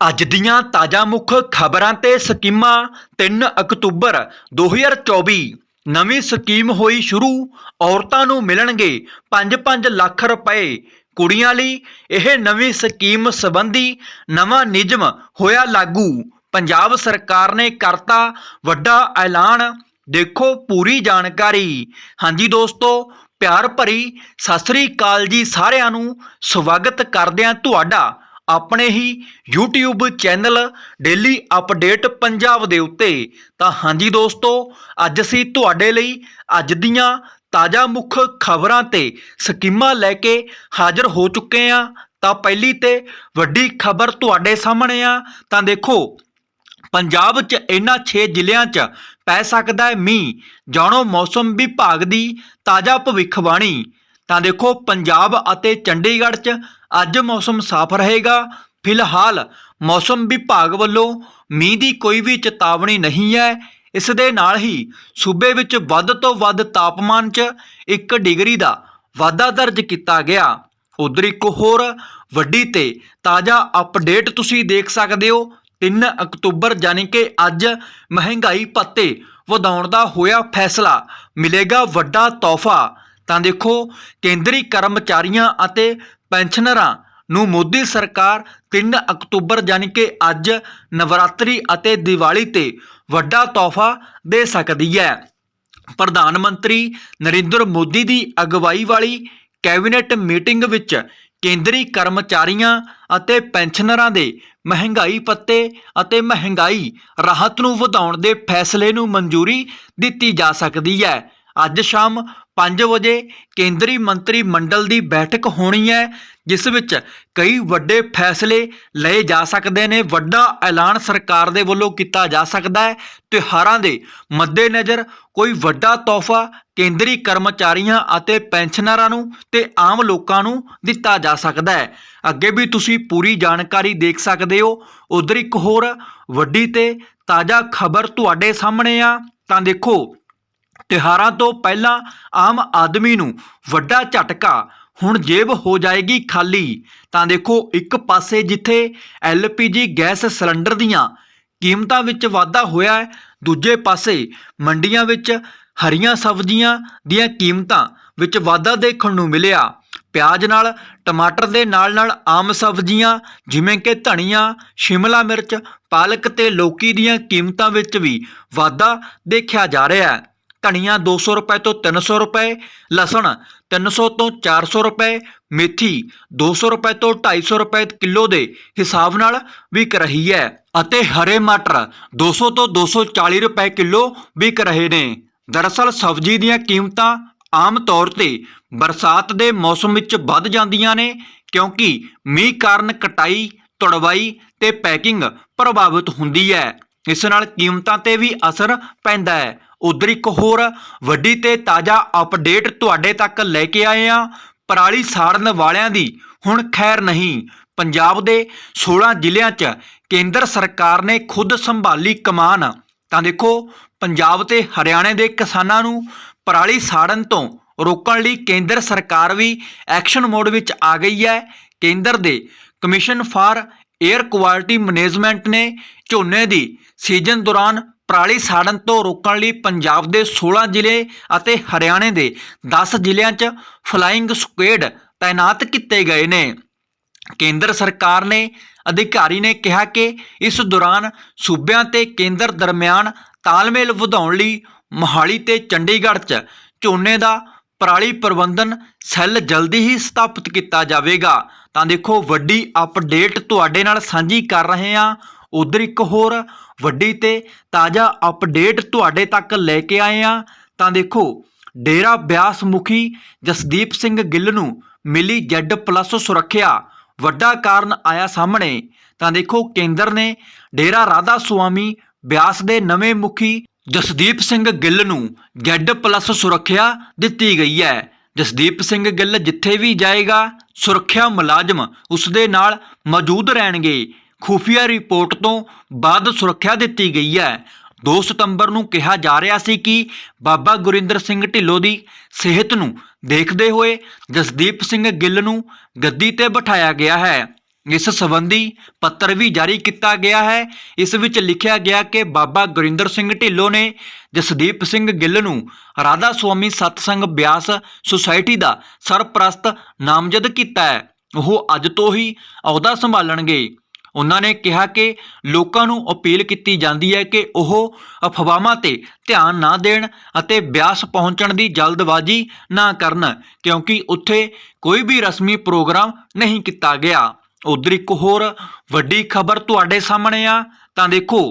ਅੱਜ ਦੀਆਂ ਤਾਜ਼ਾ ਮੁੱਖ ਖਬਰਾਂ ਤੇ ਸਕੀਮਾਂ 3 ਅਕਤੂਬਰ 2024 ਨਵੀਂ ਸਕੀਮ ਹੋਈ ਸ਼ੁਰੂ, ਔਰਤਾਂ ਨੂੰ ਮਿਲਣਗੇ 5-5 ਲੱਖ ਰੁਪਏ। ਕੁੜੀਆਂ ਲਈ ਇਹ ਨਵੀਂ ਸਕੀਮ ਸੰਬੰਧੀ ਨਵਾਂ ਨਿਯਮ ਹੋਇਆ ਲਾਗੂ। ਪੰਜਾਬ ਸਰਕਾਰ ਨੇ ਕਰਤਾ ਵੱਡਾ ਐਲਾਨ। ਦੇਖੋ ਪੂਰੀ ਜਾਣਕਾਰੀ। ਹਾਂਜੀ ਦੋਸਤੋ, ਪਿਆਰ ਭਰੀ ਸਤਿ ਸ੍ਰੀ ਅਕਾਲ ਜੀ ਸਾਰਿਆਂ ਨੂੰ। ਸਵਾਗਤ ਕਰਦਿਆਂ ਤੁਹਾਡਾ ਆਪਣੇ ਹੀ YouTube channel daily update Punjab ਦੇ ਉੱਤੇ। ਤਾਂ ਹਾਂਜੀ ਦੋਸਤੋ, ਅੱਜ ਅਸੀਂ ਤੁਹਾਡੇ ਲਈ ਅੱਜ ਦੀਆਂ ਤਾਜ਼ਾ ਮੁੱਖ ਖਬਰਾਂ ਤੇ ਸਕੀਮਾਂ ਲੈ ਕੇ ਹਾਜ਼ਰ ਹੋ ਚੁੱਕੇ ਹਾਂ। ਤਾਂ ਪਹਿਲੀ ਤੇ ਵੱਡੀ ਖਬਰ ਤੁਹਾਡੇ ਸਾਹਮਣੇ ਆ। ਤਾਂ ਦੇਖੋ, ਪੰਜਾਬ 'ਚ ਇਹਨਾਂ 6 ਜ਼ਿਲ੍ਹਿਆਂ 'ਚ ਪੈ ਸਕਦਾ ਹੈ ਮੀਂਹ। ਜਾਣੋ ਮੌਸਮ ਵਿਭਾਗ ਦੀ ਤਾਜ਼ਾ ਭਵਿੱਖਬਾਣੀ। ਤਾਂ ਦੇਖੋ ਪੰਜਾਬ ਅਤੇ ਚੰਡੀਗੜ੍ਹ 'ਚ ਅੱਜ ਮੌਸਮ ਸਾਫ਼ ਰਹੇਗਾ। ਫਿਲਹਾਲ ਮੌਸਮ ਵਿਭਾਗ ਵੱਲੋਂ ਮੀਂਹ ਦੀ ਕੋਈ ਵੀ ਚੇਤਾਵਨੀ ਨਹੀਂ ਹੈ। ਇਸ ਦੇ ਨਾਲ ਹੀ ਸੂਬੇ ਵਿੱਚ ਵੱਧ ਤੋਂ ਵੱਧ ਤਾਪਮਾਨ 'ਚ 1 ਡਿਗਰੀ ਦਾ ਵਾਧਾ ਦਰਜ ਕੀਤਾ ਗਿਆ। ਉਧਰ ਇੱਕ ਹੋਰ ਵੱਡੀ ਤੇ ਤਾਜ਼ਾ ਅਪਡੇਟ ਤੁਸੀਂ ਦੇਖ ਸਕਦੇ ਹੋ। 3 ਅਕਤੂਬਰ ਯਾਨੀ ਕਿ ਅੱਜ ਮਹਿੰਗਾਈ ਭੱਤੇ ਵਧਾਉਣ ਦਾ ਹੋਇਆ ਫੈਸਲਾ। ਮਿਲੇਗਾ ਵੱਡਾ ਤੋਹਫਾ। ਤਾਂ ਦੇਖੋ, ਕੇਂਦਰੀ ਕਰਮਚਾਰੀਆਂ ਅਤੇ ਪੈਨਸ਼ਨਰਾਂ ਨੂੰ ਮੋਦੀ ਸਰਕਾਰ 3 ਅਕਤੂਬਰ ਯਾਨੀ ਕਿ ਅੱਜ ਨਵਰਾਤਰੀ ਅਤੇ ਦੀਵਾਲੀ ਤੇ ਵੱਡਾ ਤੋਹਫਾ ਦੇ ਸਕਦੀ ਹੈ। ਪ੍ਰਧਾਨ ਮੰਤਰੀ ਨਰਿੰਦਰ ਮੋਦੀ ਦੀ ਅਗਵਾਈ ਵਾਲੀ ਕੈਬਨਿਟ ਮੀਟਿੰਗ ਵਿੱਚ ਕੇਂਦਰੀ ਕਰਮਚਾਰੀਆਂ ਅਤੇ ਪੈਨਸ਼ਨਰਾਂ ਦੇ ਮਹਿੰਗਾਈ ਪੱਤੇ ਅਤੇ ਮਹਿੰਗਾਈ ਰਾਹਤ ਨੂੰ ਵਧਾਉਣ ਦੇ ਫੈਸਲੇ ਨੂੰ ਮਨਜ਼ੂਰੀ ਦਿੱਤੀ ਜਾ ਸਕਦੀ ਹੈ। ਅੱਜ ਸ਼ਾਮ 5 ਵਜੇ ਕੇਂਦਰੀ ਮੰਤਰੀ ਮੰਡਲ ਦੀ ਬੈਠਕ ਹੋਣੀ ਹੈ, ਜਿਸ ਵਿੱਚ ਕਈ ਵੱਡੇ ਫੈਸਲੇ ਲਏ ਜਾ ਸਕਦੇ ਨੇ। ਵੱਡਾ ਐਲਾਨ ਸਰਕਾਰ ਦੇ ਵੱਲੋਂ ਕੀਤਾ ਜਾ ਸਕਦਾ ਹੈ। ਤਿਉਹਾਰਾਂ ਦੇ ਮੱਦੇਨਜ਼ਰ ਕੋਈ ਵੱਡਾ ਤੋਹਫਾ ਕੇਂਦਰੀ ਕਰਮਚਾਰੀਆਂ ਅਤੇ ਪੈਨਸ਼ਨਰਾਂ ਨੂੰ ਤੇ ਆਮ ਲੋਕਾਂ ਨੂੰ ਦਿੱਤਾ ਜਾ ਸਕਦਾ ਹੈ। ਅੱਗੇ ਵੀ ਤੁਸੀਂ ਪੂਰੀ ਜਾਣਕਾਰੀ ਦੇਖ ਸਕਦੇ ਹੋ। ਉਧਰ ਇੱਕ ਹੋਰ ਵੱਡੀ ਤੇ ਤਾਜ਼ਾ ਖਬਰ ਤੁਹਾਡੇ ਸਾਹਮਣੇ ਆ। ਤਾਂ ਦੇਖੋ ਤਿਉਹਾਰਾਂ ਤੋਂ ਪਹਿਲਾਂ ਆਮ ਆਦਮੀ ਨੂੰ ਵੱਡਾ ਝਟਕਾ ਹੁਣ ਜੇਬ ਹੋ ਜਾਏਗੀ ਖਾਲੀ। ਤਾਂ ਦੇਖੋ ਇੱਕ ਪਾਸੇ ਜਿੱਥੇ ਐਲਪੀਜੀ ਗੈਸ ਸਿਲੰਡਰ ਦੀਆਂ ਕੀਮਤਾਂ ਵਿੱਚ ਵਾਧਾ ਹੋਇਆ ਹੈ, ਦੂਜੇ ਪਾਸੇ ਮੰਡੀਆਂ ਵਿੱਚ ਹਰੀਆਂ ਸਬਜ਼ੀਆਂ ਦੀਆਂ ਕੀਮਤਾਂ ਵਿੱਚ ਵਾਧਾ ਦੇਖਣ ਨੂੰ ਮਿਲਿਆ। ਪਿਆਜ਼ ਨਾਲ, ਟਮਾਟਰ ਦੇ ਨਾਲ ਨਾਲ ਆਮ ਸਬਜ਼ੀਆਂ ਜਿਵੇਂ ਕਿ ਧਨੀਆ, ਸ਼ਿਮਲਾ ਮਿਰਚ, ਪਾਲਕ ਤੇ ਲੌਕੀ ਦੀਆਂ ਕੀਮਤਾਂ ਵਿੱਚ ਵੀ ਵਾਧਾ ਦੇਖਿਆ ਜਾ ਰਿਹਾ ਹੈ। ਧਨੀਆ 200 ਰੁਪਏ ਤੋਂ 300 ਰੁਪਏ, ਲਸਣ 300 ਤੋਂ 400 ਰੁਪਏ, ਮੇਥੀ 200 ਰੁਪਏ ਤੋਂ 250 ਰੁਪਏ ਕਿਲੋ ਦੇ ਹਿਸਾਬ ਨਾਲ ਵਿਕ ਰਹੀ ਹੈ ਅਤੇ ਹਰੇ ਮਟਰ 200 ਤੋਂ 240 ਰੁਪਏ ਕਿਲੋ ਵਿਕ ਰਹੇ ਨੇ। ਦਰਅਸਲ ਸਬਜ਼ੀ ਦੀਆਂ ਕੀਮਤਾਂ ਆਮ ਤੌਰ ਤੇ ਬਰਸਾਤ ਦੇ ਮੌਸਮ ਵਿੱਚ ਵੱਧ ਜਾਂਦੀਆਂ ਨੇ ਕਿਉਂਕਿ ਮੀਂਹ ਕਾਰਨ ਕਟਾਈ, ਤੁੜਵਾਈ ਤੇ ਪੈਕਿੰਗ ਪ੍ਰਭਾਵਿਤ ਹੁੰਦੀ ਹੈ। ਇਸ ਨਾਲ ਕੀਮਤਾਂ ਤੇ ਵੀ ਅਸਰ ਪੈਂਦਾ ਹੈ। ਉਧਰ ਇੱਕ ਹੋਰ ਵੱਡੀ ਤੇ ਤਾਜ਼ਾ ਅਪਡੇਟ ਤੁਹਾਡੇ ਤੱਕ ਲੈ ਕੇ ਆਏ ਆ ਪਰਾਲੀ ਸਾੜਨ ਵਾਲਿਆਂ ਦੀ ਹੁਣ ਖੈਰ ਨਹੀਂ। ਪੰਜਾਬ ਦੇ 16 ਜ਼ਿਲ੍ਹਿਆਂ 'ਚ ਕੇਂਦਰ ਸਰਕਾਰ ਨੇ ਖੁਦ ਸੰਭਾਲੀ ਕਮਾਨ। ਤਾਂ ਦੇਖੋ, ਪੰਜਾਬ ਤੇ ਹਰਿਆਣੇ ਦੇ ਕਿਸਾਨਾਂ ਨੂੰ ਪਰਾਲੀ ਸਾੜਨ ਤੋਂ ਰੋਕਣ ਲਈ ਕੇਂਦਰ ਸਰਕਾਰ ਵੀ ਐਕਸ਼ਨ ਮੋਡ ਵਿੱਚ ਆ ਗਈ ਹੈ। ਕੇਂਦਰ ਦੇ commission for air quality management ਨੇ ਝੋਨੇ ਦੀ ਸੀਜ਼ਨ ਦੌਰਾਨ ਪਰਾਲੀ ਸਾੜਨ ਤੋਂ ਰੋਕਣ ਲਈ ਪੰਜਾਬ ਦੇ 16 ਜ਼ਿਲ੍ਹੇ ਅਤੇ ਹਰਿਆਣੇ ਦੇ 10 ਜ਼ਿਲ੍ਹਿਆਂ 'ਚ ਫਲਾਈਂਗ ਸਕੁਐਡ ਤਾਇਨਾਤ ਕੀਤੇ ਗਏ ਨੇ। ਕੇਂਦਰ ਸਰਕਾਰ ਨੇ ਅਧਿਕਾਰੀ ਨੇ ਕਿਹਾ ਕਿ ਇਸ ਦੌਰਾਨ ਸੂਬਿਆਂ ਤੇ ਕੇਂਦਰ ਦਰਮਿਆਨ ਤਾਲਮੇਲ ਵਧਾਉਣ ਲਈ ਮੋਹਾਲੀ ਤੇ ਚੰਡੀਗੜ੍ਹ 'ਚ ਝੋਨੇ ਦਾ ਪਰਾਲੀ ਪ੍ਰਬੰਧਨ ਸੈੱਲ ਜਲਦੀ ਹੀ ਸਥਾਪਿਤ ਕੀਤਾ ਜਾਵੇਗਾ। ਤਾਂ ਦੇਖੋ ਵੱਡੀ ਅਪਡੇਟ ਤੁਹਾਡੇ ਨਾਲ ਸਾਂਝੀ ਕਰ ਰਹੇ ਹਾਂ। ਉਧਰ ਇੱਕ ਹੋਰ ਵੱਡੀ ਤੇ ਤਾਜ਼ਾ ਅਪਡੇਟ ਤੁਹਾਡੇ ਤੱਕ ਲੈ ਕੇ ਆਏ ਹਾਂ। ਤਾਂ ਦੇਖੋ, ਡੇਰਾ ਬਿਆਸ ਮੁਖੀ ਜਸਦੀਪ ਸਿੰਘ ਗਿੱਲ ਨੂੰ ਮਿਲੀ ਜੈਡ ਪਲੱਸ ਸੁਰੱਖਿਆ। ਵੱਡਾ ਕਾਰਨ ਆਇਆ ਸਾਹਮਣੇ। ਤਾਂ ਦੇਖੋ, ਕੇਂਦਰ ਨੇ ਡੇਰਾ ਰਾਧਾ ਸੁਆਮੀ ਬਿਆਸ ਦੇ ਨਵੇਂ ਮੁਖੀ ਜਸਦੀਪ ਸਿੰਘ ਗਿੱਲ ਨੂੰ ਜੈਡ ਪਲੱਸ ਸੁਰੱਖਿਆ ਦਿੱਤੀ ਗਈ ਹੈ। ਜਸਦੀਪ ਸਿੰਘ ਗਿੱਲ ਜਿੱਥੇ ਵੀ ਜਾਏਗਾ, ਸੁਰੱਖਿਆ ਮੁਲਾਜ਼ਮ ਉਸ ਦੇ ਨਾਲ ਮੌਜੂਦ ਰਹਿਣਗੇ। ਖੁਫੀਆ ਰਿਪੋਰਟ ਤੋਂ ਬਾਅਦ ਸੁਰੱਖਿਆ ਦਿੱਤੀ ਗਈ ਹੈ। 2 ਸਤੰਬਰ ਨੂੰ ਕਿਹਾ ਜਾ ਰਿਹਾ ਸੀ ਕਿ ਬਾਬਾ ਗੁਰਿੰਦਰ ਸਿੰਘ ਢਿੱਲੋਂ ਦੀ ਸਿਹਤ ਨੂੰ ਦੇਖਦੇ ਹੋਏ ਜਸਦੀਪ ਸਿੰਘ ਗਿੱਲ ਨੂੰ ਗੱਦੀ ਤੇ ਬਿਠਾਇਆ ਗਿਆ ਹੈ। ਇਸ ਸੰਬੰਧੀ ਪੱਤਰ ਵੀ ਜਾਰੀ ਕੀਤਾ ਗਿਆ ਹੈ। ਇਸ ਵਿੱਚ ਲਿਖਿਆ ਗਿਆ ਕਿ ਬਾਬਾ ਗੁਰਿੰਦਰ ਸਿੰਘ ਢਿੱਲੋਂ ਨੇ ਜਸਦੀਪ ਸਿੰਘ ਗਿੱਲ ਨੂੰ ਰਾਧਾ ਸੁਆਮੀ ਸਤਸੰਗ ਬਿਆਸ ਸੁਸਾਇਟੀ ਦਾ ਸਰਪ੍ਰਸਤ ਨਾਮਜ਼ਦ ਕੀਤਾ ਹੈ। ਉਹ ਅੱਜ ਤੋਂ ਹੀ ਅਹੁਦਾ ਸੰਭਾਲਣਗੇ। ਉਹਨਾਂ ਨੇ ਕਿਹਾ ਕਿ ਲੋਕਾਂ ਨੂੰ ਅਪੀਲ ਕੀਤੀ ਜਾਂਦੀ ਹੈ ਕਿ ਉਹ ਅਫਵਾਹਾਂ ਤੇ ਧਿਆਨ ਨਾ ਦੇਣ ਅਤੇ ਬਿਆਸ ਪਹੁੰਚਣ ਦੀ ਜਲਦਬਾਜ਼ੀ ਨਾ ਕਰਨ, ਕਿਉਂਕਿ ਉੱਥੇ ਕੋਈ ਵੀ ਰਸਮੀ ਪ੍ਰੋਗਰਾਮ ਨਹੀਂ ਕੀਤਾ ਗਿਆ। ਉਧਰ ਇੱਕ ਹੋਰ ਵੱਡੀ ਖਬਰ ਤੁਹਾਡੇ ਸਾਹਮਣੇ ਆ। ਤਾਂ ਦੇਖੋ,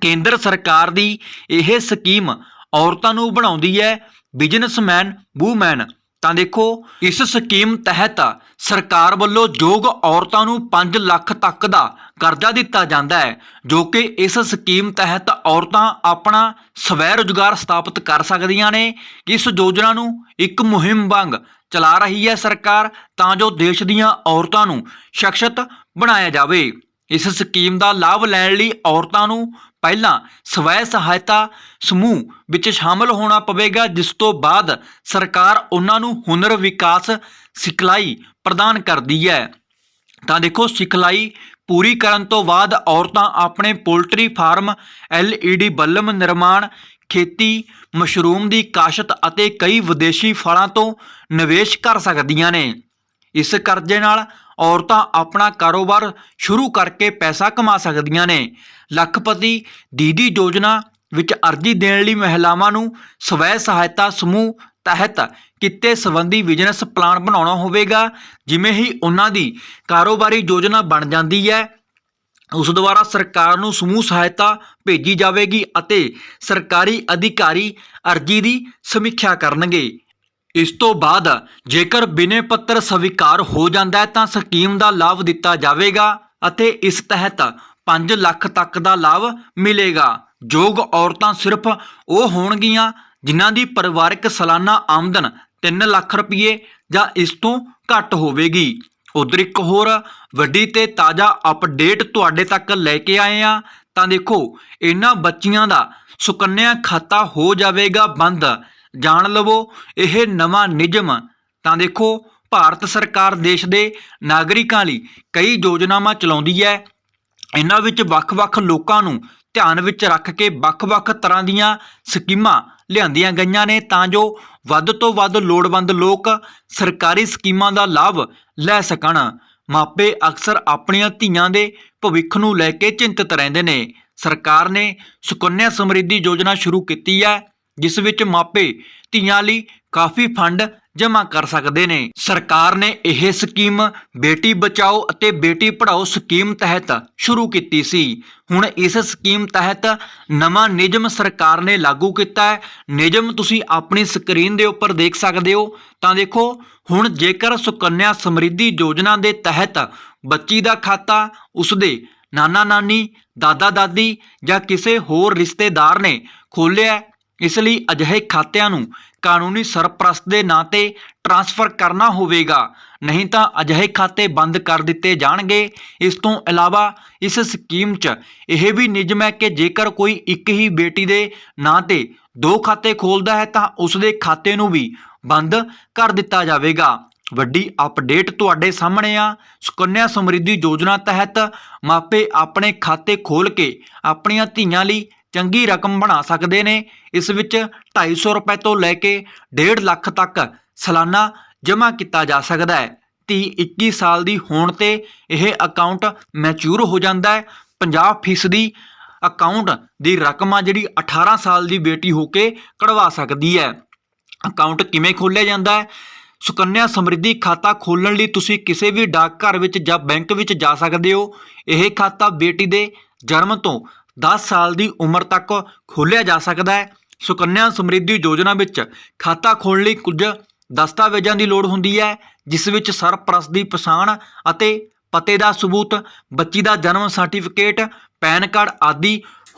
ਕੇਂਦਰ ਸਰਕਾਰ ਦੀ ਇਹ ਸਕੀਮ ਔਰਤਾਂ ਨੂੰ ਬਣਾਉਂਦੀ ਹੈ, ਬਿਜ਼ਨਸਮੈਨ, ਵੂਮੈਨ। ਤਾਂ ਦੇਖੋ, ਇਸ ਸਕੀਮ ਤਹਿਤ ਸਰਕਾਰ ਵੱਲੋਂ ਯੋਗ ਔਰਤਾਂ ਨੂੰ 5 ਲੱਖ ਤੱਕ ਦਾ ਕਰਜ਼ਾ ਦਿੱਤਾ ਜਾਂਦਾ ਹੈ, ਜੋ ਕਿ ਇਸ ਸਕੀਮ ਤਹਿਤ ਔਰਤਾਂ ਆਪਣਾ ਸਵੈ ਰੁਜ਼ਗਾਰ ਸਥਾਪਿਤ ਕਰ ਸਕਦੀਆਂ ਨੇ। ਇਸ ਯੋਜਨਾ ਨੂੰ ਇੱਕ ਮੁਹਿੰਮ ਵਾਂਗ ਚਲਾ ਰਹੀ ਹੈ ਸਰਕਾਰ, ਤਾਂ ਜੋ ਦੇਸ਼ ਦੀਆਂ ਔਰਤਾਂ ਨੂੰ ਸ਼ਖਸ਼ਤ ਬਣਾਇਆ ਜਾਵੇ। ਇਸ ਸਕੀਮ ਦਾ ਲਾਭ ਲੈਣ ਲਈ ਔਰਤਾਂ ਨੂੰ ਪਹਿਲਾਂ ਸਵੈ ਸਹਾਇਤਾ ਸਮੂਹ ਵਿੱਚ ਸ਼ਾਮਲ ਹੋਣਾ ਪਵੇਗਾ, ਜਿਸ ਤੋਂ ਬਾਅਦ ਸਰਕਾਰ ਉਹਨਾਂ ਨੂੰ ਹੁਨਰ ਵਿਕਾਸ ਸਿਖਲਾਈ ਪ੍ਰਦਾਨ ਕਰਦੀ ਹੈ। ਤਾਂ ਦੇਖੋ, ਸਿਖਲਾਈ ਪੂਰੀ ਕਰਨ ਤੋਂ ਬਾਅਦ ਔਰਤਾਂ ਆਪਣੇ ਪੋਲਟਰੀ ਫਾਰਮ, ਐਲਈਡੀ ਬੱਲਮ ਨਿਰਮਾਣ, ਖੇਤੀ, ਮਸ਼ਰੂਮ ਦੀ ਕਾਸ਼ਤ ਅਤੇ ਕਈ ਵਿਦੇਸ਼ੀ ਫਲਾਂ ਤੋਂ ਨਿਵੇਸ਼ ਕਰ ਸਕਦੀਆਂ ਨੇ। ਇਸ ਕਰਜ਼ੇ ਨਾਲ ਔਰਤਾਂ ਆਪਣਾ ਕਾਰੋਬਾਰ ਸ਼ੁਰੂ ਕਰਕੇ ਪੈਸਾ ਕਮਾ ਸਕਦੀਆਂ ਨੇ। ਲੱਖਪਤੀ ਦੀਦੀ ਯੋਜਨਾ ਵਿੱਚ ਅਰਜ਼ੀ ਦੇਣ ਲਈ ਮਹਿਲਾਵਾਂ ਨੂੰ ਸਵੈ ਸਹਾਇਤਾ ਸਮੂਹ ਤਹਿਤ ਕਿੱਤੇ ਸੰਬੰਧੀ ਬਿਜ਼ਨਸ ਪਲਾਨ ਬਣਾਉਣਾ ਹੋਵੇਗਾ, ਜਿਵੇਂ ਹੀ ਉਹਨਾਂ ਦੀ ਕਾਰੋਬਾਰੀ ਯੋਜਨਾ ਬਣ ਜਾਂਦੀ ਹੈ। ਉਸ ਦੁਆਰਾ ਸਰਕਾਰ ਨੂੰ ਸਮੂਹ ਸਹਾਇਤਾ ਭੇਜੀ ਜਾਵੇਗੀ ਅਤੇ ਸਰਕਾਰੀ ਅਧਿਕਾਰੀ ਅਰਜ਼ੀ ਦੀ ਸਮੀਖਿਆ ਕਰਨਗੇ। ਇਸ ਤੋਂ ਬਾਅਦ ਜੇਕਰ ਬਿਨੇ ਪੱਤਰ ਸਵੀਕਾਰ ਹੋ ਜਾਂਦਾ ਹੈ ਤਾਂ ਸਕੀਮ ਦਾ ਲਾਭ ਦਿੱਤਾ ਜਾਵੇਗਾ ਅਤੇ ਇਸ ਤਹਿਤ 5 ਲੱਖ ਤੱਕ ਦਾ ਲਾਭ ਮਿਲੇਗਾ। ਯੋਗ ਔਰਤਾਂ ਸਿਰਫ ਉਹ ਹੋਣਗੀਆਂ ਜਿਨ੍ਹਾਂ ਦੀ ਪਰਿਵਾਰਕ ਸਾਲਾਨਾ ਆਮਦਨ 3 ਲੱਖ ਰੁਪਏ ਜਾਂ ਇਸ ਤੋਂ ਘੱਟ ਹੋਵੇਗੀ। ਉਧਰ ਇੱਕ ਹੋਰ ਵੱਡੀ ਤੇ ਤਾਜ਼ਾ ਅਪਡੇਟ ਤੁਹਾਡੇ ਤੱਕ ਲੈ ਕੇ ਆਏ ਆ ਤਾਂ ਦੇਖੋ, ਇਹਨਾਂ ਬੱਚੀਆਂ ਦਾ ਸੁਕੰਨਿਆ ਖਾਤਾ ਹੋ ਜਾਵੇਗਾ ਬੰਦ। ਜਾਣ ਲਵੋ, ਇਹ ਨਵਾਂ ਨਿਯਮ ਤਾਂ ਦੇਖੋ, ਭਾਰਤ ਸਰਕਾਰ ਦੇਸ਼ ਦੇ ਨਾਗਰਿਕਾਂ ਲਈ ਕਈ ਯੋਜਨਾਵਾਂ ਚਲਾਉਂਦੀ ਹੈ। ਇਹਨਾਂ ਵਿੱਚ ਵੱਖ-ਵੱਖ ਲੋਕਾਂ ਨੂੰ ਧਿਆਨ ਵਿੱਚ ਰੱਖ ਕੇ ਵੱਖ-ਵੱਖ ਤਰ੍ਹਾਂ ਦੀਆਂ ਸਕੀਮਾਂ ਲਿਆਂਦੀਆਂ ਗਈਆਂ ਨੇ ਤਾਂ ਜੋ ਵੱਧ ਤੋਂ ਵੱਧ ਲੋੜਵੰਦ ਲੋਕ ਸਰਕਾਰੀ ਸਕੀਮਾਂ ਦਾ ਲਾਭ ਲੈ ਸਕਣ। ਮਾਪੇ ਅਕਸਰ ਆਪਣੀਆਂ ਧੀਆਂ ਦੇ ਭਵਿੱਖ ਨੂੰ ਲੈ ਕੇ ਚਿੰਤਤ ਰਹਿੰਦੇ ਨੇ। ਸਰਕਾਰ ਨੇ ਸੁਕੰਨਿਆ ਸਮਰਿੱਧੀ ਯੋਜਨਾ ਸ਼ੁਰੂ ਕੀਤੀ ਹੈ। ਜਿਸ ਵਿੱਚ ਮਾਪੇ ਧੀਆਂ ਲਈ ਕਾਫੀ ਫੰਡ ਜਮ੍ਹਾਂ ਕਰ ਸਕਦੇ ਨੇ। ਸਰਕਾਰ ਨੇ ਇਹ ਸਕੀਮ ਬੇਟੀ ਬਚਾਓ ਅਤੇ ਬੇਟੀ ਪੜ੍ਹਾਓ ਸਕੀਮ ਤਹਿਤ ਸ਼ੁਰੂ ਕੀਤੀ ਸੀ। ਹੁਣ ਇਸ ਸਕੀਮ ਤਹਿਤ ਨਵਾਂ ਨਿਯਮ ਸਰਕਾਰ ਨੇ ਲਾਗੂ ਕੀਤਾ ਹੈ। ਨਿਯਮ ਤੁਸੀਂ ਆਪਣੀ ਸਕਰੀਨ ਦੇ ਉੱਪਰ ਦੇਖ ਸਕਦੇ ਹੋ। ਤਾਂ ਦੇਖੋ, ਹੁਣ ਜੇਕਰ ਸੁਕੰਨਿਆ ਸਮਰਿੱਧੀ ਯੋਜਨਾ ਦੇ ਤਹਿਤ ਬੱਚੀ ਦਾ ਖਾਤਾ, ਉਸਦੇ ਨਾਨਾ ਨਾਨੀ ਦਾਦਾ ਦਾਦੀ ਜਾਂ ਕਿਸੇ ਹੋਰ ਰਿਸ਼ਤੇਦਾਰ ਨੇ ਖੋਲ੍ਹਿਆ ਇਸ ਲਈ ਅਜਿਹੇ ਖਾਤਿਆਂ ਨੂੰ ਕਾਨੂੰਨੀ ਸਰਪ੍ਰਸਤ ਦੇ ਨਾਂ ਤੇ ਟ੍ਰਾਂਸਫਰ ਕਰਨਾ ਹੋਵੇਗਾ। ਨਹੀਂ ਤਾਂ ਅਜਿਹੇ ਖਾਤੇ ਬੰਦ ਕਰ ਦਿੱਤੇ ਜਾਣਗੇ। ਇਸ ਤੋਂ ਇਲਾਵਾ ਇਸ ਸਕੀਮ 'ਚ ਇਹ ਵੀ ਨਿਯਮ ਹੈ ਕਿ ਜੇਕਰ ਕੋਈ ਇੱਕ ਹੀ ਬੇਟੀ ਦੇ ਨਾਂ ਤੇ ਦੋ ਖਾਤੇ ਖੋਲਦਾ ਹੈ ਤਾਂ ਉਸ ਦੇ ਖਾਤੇ ਨੂੰ ਵੀ ਬੰਦ ਕਰ ਦਿੱਤਾ ਜਾਵੇਗਾ। ਵੱਡੀ ਅਪਡੇਟ ਤੁਹਾਡੇ ਸਾਹਮਣੇ ਆ। ਸੁਕੰਨਿਆ ਸਮਰਿੱਧੀ ਯੋਜਨਾ ਤਹਿਤ ਮਾਪੇ ਆਪਣੇ ਖਾਤੇ ਖੋਲ ਕੇ ਆਪਣੀਆਂ ਧੀਆਂ ਲਈ ਚੰਗੀ ਰਕਮ ਬਣਾ ਸਕਦੇ ਨੇ। ਇਸ ਵਿੱਚ 250 ਰੁਪਏ ਤੋਂ ਲੈ ਕੇ 1.5 ਲੱਖ ਤੱਕ ਸਾਲਾਨਾ ਜਮ੍ਹਾਂ ਕੀਤਾ ਜਾ ਸਕਦਾ ਹੈ। ਧੀ 21 ਸਾਲ ਦੀ ਹੋਣ ਤੇ ਇਹ ਅਕਾਊਂਟ ਮੈਚੂਰ ਹੋ ਜਾਂਦਾ ਹੈ। 50% ਅਕਾਊਂਟ ਦੀ ਰਕਮ ਆ ਜਿਹੜੀ 18 ਸਾਲ ਦੀ ਬੇਟੀ ਹੋ ਕੇ ਕਢਵਾ ਸਕਦੀ ਹੈ। ਅਕਾਊਂਟ ਕਿਵੇਂ ਖੋਲ੍ਹਿਆ ਜਾਂਦਾ ਹੈ? ਸੁਕੰਨਿਆ ਸਮਰਿੱਧੀ ਖਾਤਾ ਖੋਲ੍ਹਣ ਲਈ ਤੁਸੀਂ ਕਿਸੇ ਵੀ ਡਾਕ ਘਰ ਵਿੱਚ ਜਾਂ ਬੈਂਕ ਵਿੱਚ ਜਾ ਸਕਦੇ ਹੋ। ਇਹ ਖਾਤਾ ਬੇਟੀ ਦੇ ਜਨਮ ਤੋਂ 10 ਸਾਲ ਦੀ ਉਮਰ ਤੱਕ ਖੋਲ੍ਹਿਆ ਜਾ ਸਕਦਾ ਹੈ। ਸੁਕੰਨਿਆ ਸਮਰਿੱਧੀ ਯੋਜਨਾ ਵਿੱਚ ਖਾਤਾ ਖੋਲ੍ਹਣ ਲਈ ਕੁਝ ਦਸਤਾਵੇਜ਼ਾਂ ਦੀ ਲੋੜ ਹੁੰਦੀ ਹੈ, ਜਿਸ ਵਿੱਚ ਸਰਪ੍ਰਸਤ ਦੀ ਪਛਾਣ ਅਤੇ ਪਤੇ ਦਾ ਸਬੂਤ, ਬੱਚੀ ਦਾ ਜਨਮ ਸਰਟੀਫਿਕੇਟ ਪੈਨ ਕਾਰਡ ਆਦਿ